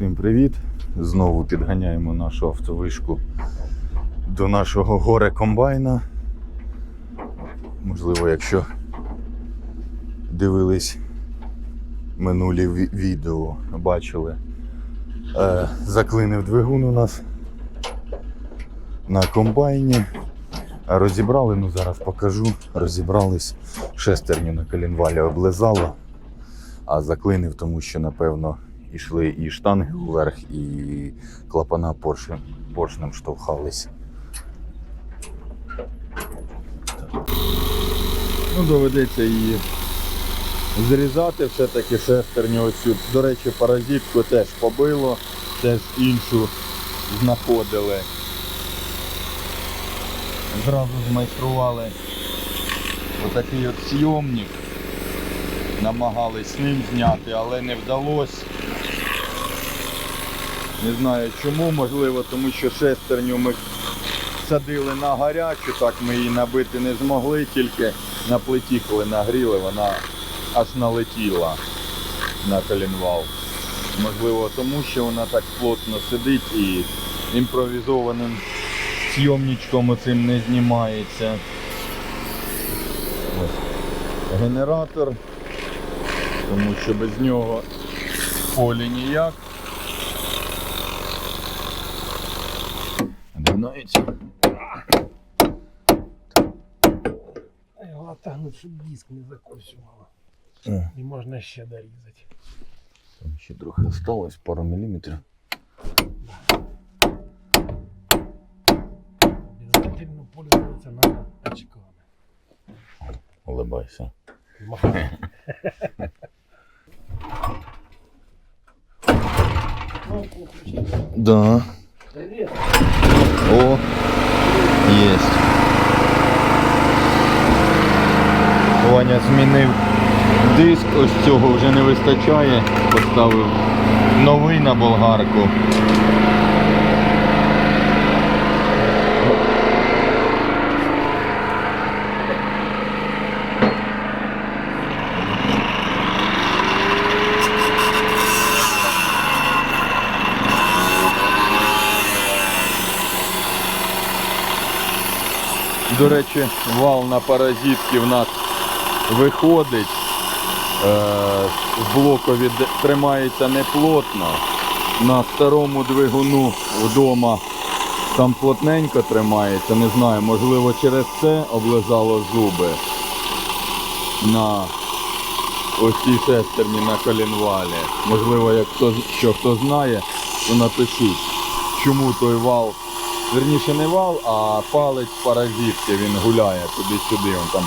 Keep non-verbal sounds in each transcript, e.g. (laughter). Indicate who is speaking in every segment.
Speaker 1: Всім привіт! Знову підганяємо нашу автовишку до нашого горе комбайна. Можливо, якщо дивились минулі відео, бачили. Е, заклинив двигун у нас на комбайні. Розібрали, ну зараз покажу. Розібрались. Шестерню на колінвалі облизало, а заклинив, тому що, напевно, ішли і штанги вверх, і клапана поршнем, поршнем штовхались. Ну, доведеться її зрізати все-таки шестерню оцю. До речі, паразитку теж побило, теж іншу знаходили. Зразу змайстрували отакий от зйомник. Намагались ним зняти, але не вдалося. Не знаю чому, можливо, тому що шестерню ми садили на гарячу, так ми її набити не змогли, тільки на плиті, коли нагріли, вона аж налетіла на колінвал. Можливо, тому що вона так плотно сидить і імпровізованим зйомничком оцим не знімається. Ось. Генератор, тому що без нього полі ніяк.
Speaker 2: А Його отягнуть, щоб диск не закусювало. І можна ще дорізати.
Speaker 1: там ще трохи осталось, пару міліметрів.
Speaker 2: Безпотільно пользуватися треба очками. Включити. (laughs)
Speaker 1: Да.
Speaker 2: Привіт.
Speaker 1: О, есть. Ваня змінив диск, ось цього вже не вистачає. Поставив новий на болгарку. До речі, вал на паразитки в нас виходить. Е, в блокові д- тримається неплотно. На старому двигуну вдома там плотненько тримається. Не знаю, можливо через це облизало зуби на ось цій шестерні на колінвалі. Можливо, як хто, що хто знає, то напишіть, чому той вал Верніше не вал, а палець паразитки, він гуляє туди-сюди. Вон там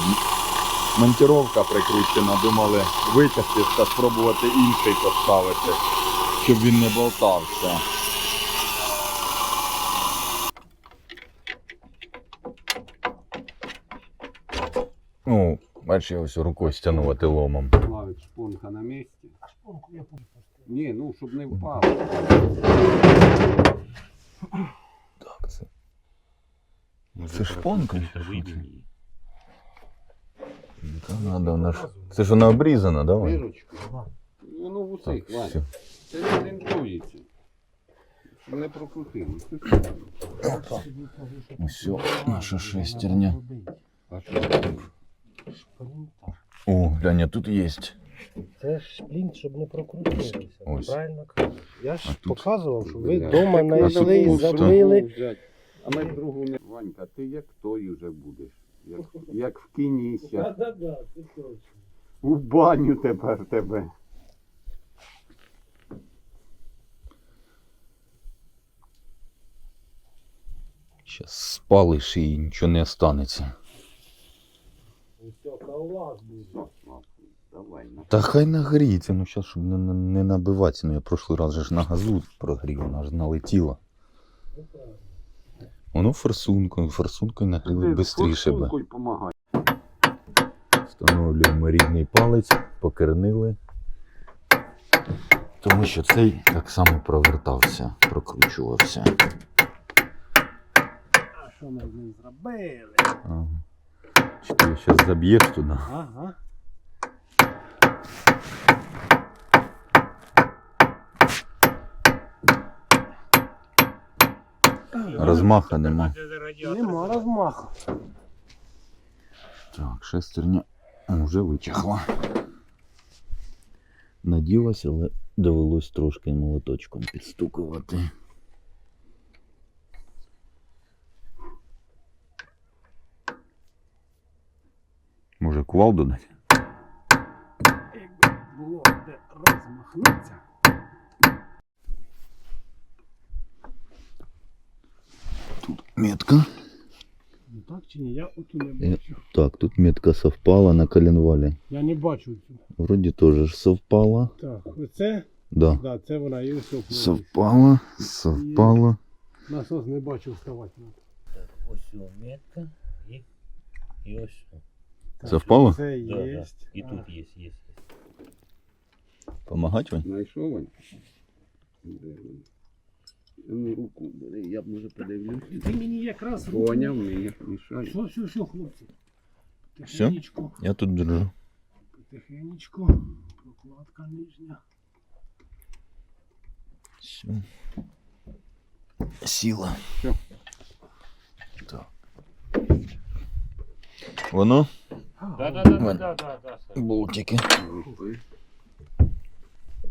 Speaker 1: монтировка прикручена, думали витягти та спробувати інший поставити, щоб він не болтався. Ну, бачиш, я ось рукою стягнувати ломом.
Speaker 3: Славик, шпонка на місці.
Speaker 2: А шпонку я помню.
Speaker 3: Ні, ну щоб не впало.
Speaker 1: Так, це. Це шпонка? Та надо, вона ж... Це ж вона обрізана, да? Вань?
Speaker 3: Виручку. Воно в усіх,
Speaker 1: Так, все.
Speaker 3: Це не орієнтується. Щоб не прокрутило.
Speaker 1: Ось наша шестерня.
Speaker 3: А що?
Speaker 1: О, глянь, тут є.
Speaker 2: Це ж шплінт, щоб не прокрутилося.
Speaker 1: Ось.
Speaker 2: Правильно кажу. Я ж
Speaker 1: А тут-
Speaker 2: показував, що ви
Speaker 3: Бля.
Speaker 2: вдома знайшли і забили.
Speaker 3: взяти. А ми другу не. Ванька, ти як той вже будеш. Як, (laughs) як в кіні ся.
Speaker 2: Да-да-да, це точно.
Speaker 3: У баню тепер тебе.
Speaker 1: Щас спалиш і нічого не останеться.
Speaker 2: Усе, калак буде.
Speaker 3: Давай, на.
Speaker 1: Та хай нагріється, ну зараз, щоб не, не, не набиватися. Ну я прошлий раз же ж на газу прогрів, вона ж налетіла.
Speaker 2: Ну, правильно.
Speaker 1: Воно форсункою, форсункою нагріли швидше би.
Speaker 3: Форсункою помагай.
Speaker 1: Встановлюємо рідний палець, покернили. Тому що цей так само провертався, прокручувався.
Speaker 2: А що ми з ним зробили?
Speaker 1: Ага. Чи ти зараз заб'єш туди?
Speaker 2: Ага.
Speaker 1: Розмаха нема.
Speaker 2: Нема розмаху.
Speaker 1: Так, шестерня вже витягла. Наділась, але довелось трошки молоточком підстукувати. Може кувалду дати?
Speaker 2: Якби було де розмахнутися.
Speaker 1: метка.
Speaker 2: Ну так чи ні, я оту не
Speaker 1: Е.
Speaker 2: бачу.
Speaker 1: Так, тут метка совпала на коленвалі.
Speaker 2: Я не бачу цю.
Speaker 1: Вроді теж ж совпала.
Speaker 2: Так, оце,
Speaker 1: Да.
Speaker 2: да, це вона і ось опнула.
Speaker 1: Совпала, совпала.
Speaker 2: Насос не бачу вставати.
Speaker 4: Ось о, метка і, і ось. о.
Speaker 2: Так,
Speaker 1: Совпало?
Speaker 2: Це
Speaker 4: Да, да.
Speaker 2: є.
Speaker 4: І тут є, є. є.
Speaker 1: Помагать Вань?
Speaker 3: Знайшов Вань? Де він? Ну, руку бери, я б може подивлюся.
Speaker 2: Ти мені якраз руку-
Speaker 3: Поняв, мені мішає.
Speaker 2: Все, все, все, хлопці.
Speaker 1: Всё?
Speaker 2: Потихенечку,
Speaker 1: Я тут держу.
Speaker 2: потихенечку. Прокладка нижня.
Speaker 1: Все. Сіла.
Speaker 3: Всё.
Speaker 1: Так. Воно?
Speaker 4: Да, да, да,
Speaker 1: Вань.
Speaker 4: да, да, да, да.
Speaker 1: Болтики.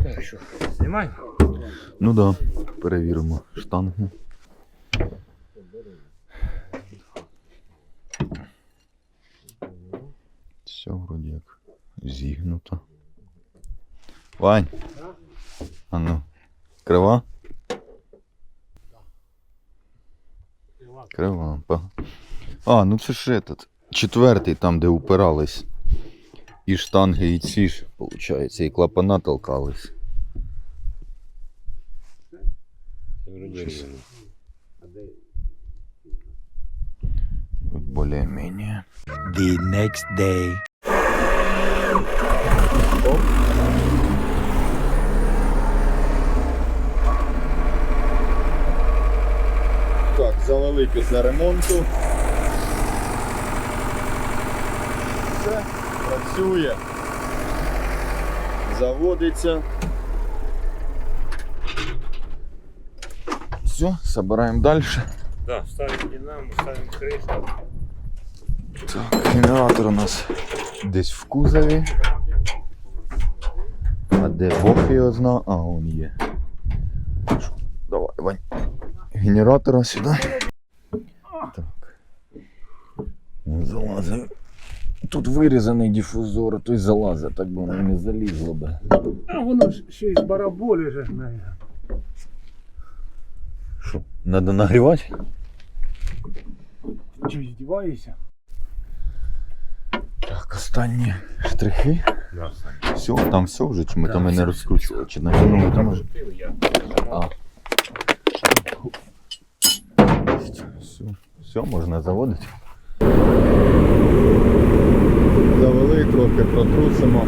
Speaker 4: Так що, знімаємо?
Speaker 1: Ну да. Перевіримо штанги. Все вроді як зігнуто. Вань. А ну. Крива? Крива. А, ну це ж этот. Четвертий там, де упирались. І штанги, і ці ж, виходить, і клапана толкались. Более-менее.
Speaker 5: the next day.
Speaker 1: Так, завели після ремонту. Все, працює. Заводиться. Все, собираємо далі.
Speaker 4: Да, ставимо динамо, ставимо кресло.
Speaker 1: Так, генератор у нас десь в кузові. А де Бог його зна? А, он є. Давай, Вань. Генератора сюди. Так. Он. Тут вирізаний дифузор, а той залазить, так би воно не залізло би.
Speaker 2: А воно ще й бараболі же знає.
Speaker 1: Що, треба нагрівати?
Speaker 2: Чи здіваєшся?
Speaker 1: Так, останні штрихи.
Speaker 4: Да,
Speaker 1: Все, там все вже, чи ми
Speaker 4: Да,
Speaker 1: там і не розкручували, чи натягнули там вже. А. Все, все, можна заводити. Завели, трохи протрусимо.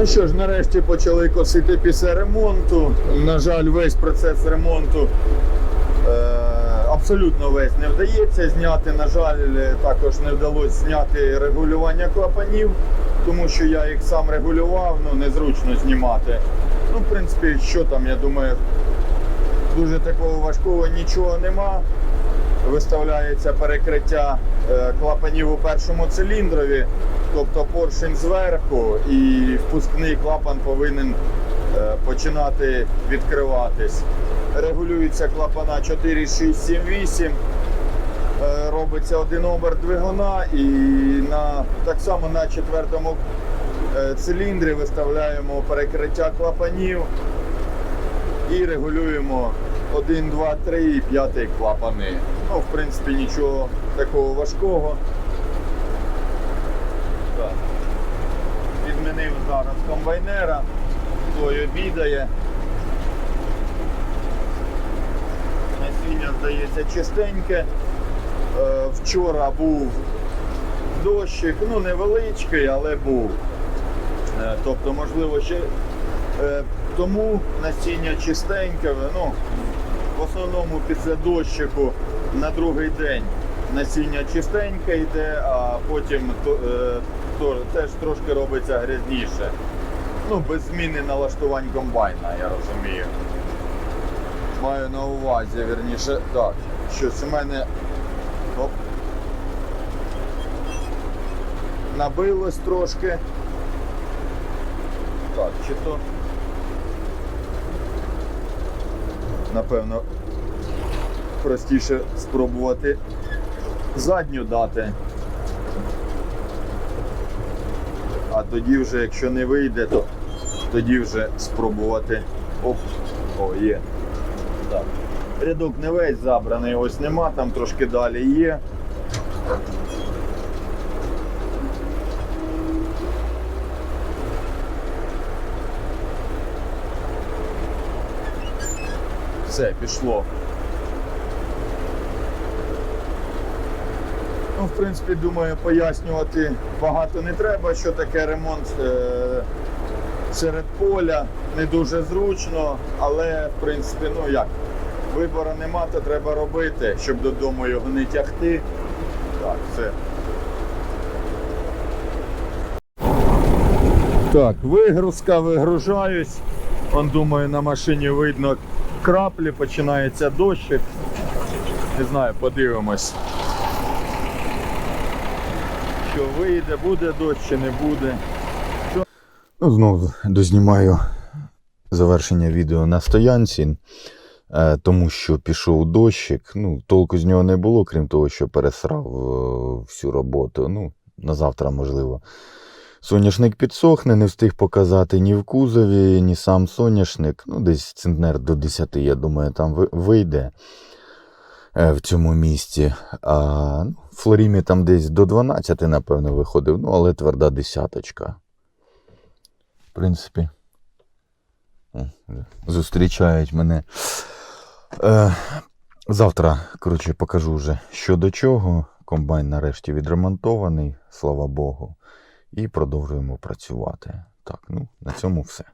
Speaker 1: Ну що ж, нарешті почали косити після ремонту. На жаль, весь процес ремонту е, абсолютно весь не вдається зняти. На жаль, також не вдалося зняти регулювання клапанів, тому що я їх сам регулював, ну незручно знімати. Ну, в принципі, що там, я думаю, дуже такого важкого нічого нема. Виставляється перекриття е, клапанів у першому циліндрові, тобто поршень зверху, і впускний клапан повинен е, починати відкриватись. Регулюються клапана 4, 6, 7, 8. Е, Робиться один оберт двигуна і на, так само на четвертому е, циліндрі виставляємо перекриття клапанів і регулюємо 1, 2, 3 і 5 клапани. Ну, в принципі, нічого такого важкого. Так. Відмінив зараз комбайнера, той обідає. Насіння здається чистеньке. Е, Вчора був дощик, ну невеличкий, але був. Е, Тобто, можливо, ще е, тому насіння чистеньке. Ну, в основному після дощику на другий день насіння чистеньке йде, а потім то, е, то, теж трошки робиться грязніше. Ну, без зміни налаштувань комбайна, я розумію. Маю на увазі, вірніше, так. Щось у мене. Оп. Набилось трошки. Так, чи то. Напевно, простіше спробувати задню дати. А тоді вже, якщо не вийде, то тоді вже спробувати. Оп, о, є. Так. Рядок не весь забраний, ось нема, там трошки далі є. Все, пішло. Ну, в принципі, думаю, пояснювати багато не треба, що таке ремонт е- серед поля. Не дуже зручно, але в принципі, ну як, вибору нема, то треба робити, щоб додому його не тягти. Так, все. Так, вигрузка, вигружаюсь. Он думаю, на машині видно краплі, починається дощик. Не знаю, подивимось. Що вийде, буде дощ чи не буде.
Speaker 6: Ну, знову дознімаю завершення відео на стоянці, е, тому що пішов дощик. Ну, толку з нього не було, крім того, що пересрав е, всю роботу. Ну, на завтра, можливо. Соняшник підсохне, не встиг показати ні в кузові, ні сам соняшник. Ну, десь центнер до 10, я думаю, там вийде е, в цьому місці. А ну, Флорімі там десь до 12, напевно, виходив, ну, але тверда десяточка. В принципі. Зустрічають мене. Е, завтра, коротше, покажу вже що до чого. Комбайн нарешті відремонтований, слава Богу. І продовжуємо працювати. Так, ну, на цьому все.